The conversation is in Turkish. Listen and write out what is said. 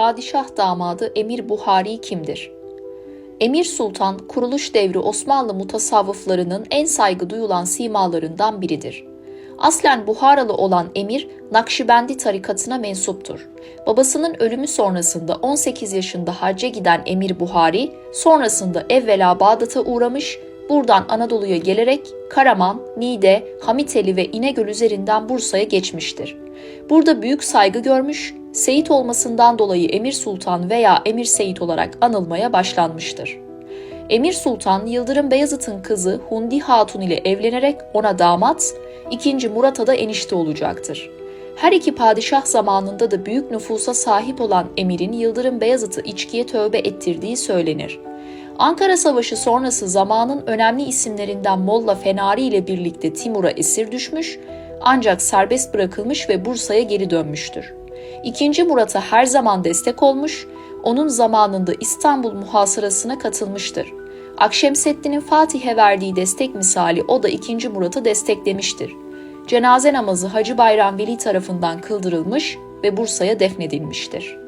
padişah damadı Emir Buhari kimdir? Emir Sultan, kuruluş devri Osmanlı mutasavvıflarının en saygı duyulan simalarından biridir. Aslen Buharalı olan Emir, Nakşibendi tarikatına mensuptur. Babasının ölümü sonrasında 18 yaşında hacca giden Emir Buhari, sonrasında evvela Bağdat'a uğramış, buradan Anadolu'ya gelerek Karaman, Niğde, Hamiteli ve İnegöl üzerinden Bursa'ya geçmiştir. Burada büyük saygı görmüş, Seyit olmasından dolayı Emir Sultan veya Emir Seyit olarak anılmaya başlanmıştır. Emir Sultan Yıldırım Beyazıt'ın kızı Hundi Hatun ile evlenerek ona damat, 2. Murat'a da enişte olacaktır. Her iki padişah zamanında da büyük nüfusa sahip olan Emir'in Yıldırım Beyazıt'ı içkiye tövbe ettirdiği söylenir. Ankara Savaşı sonrası zamanın önemli isimlerinden Molla Fenari ile birlikte Timur'a esir düşmüş ancak serbest bırakılmış ve Bursa'ya geri dönmüştür. İkinci Murat'a her zaman destek olmuş, onun zamanında İstanbul muhasırasına katılmıştır. Akşemseddin'in Fatih'e verdiği destek misali o da 2. Murat'ı desteklemiştir. Cenaze namazı Hacı Bayram Veli tarafından kıldırılmış ve Bursa'ya defnedilmiştir.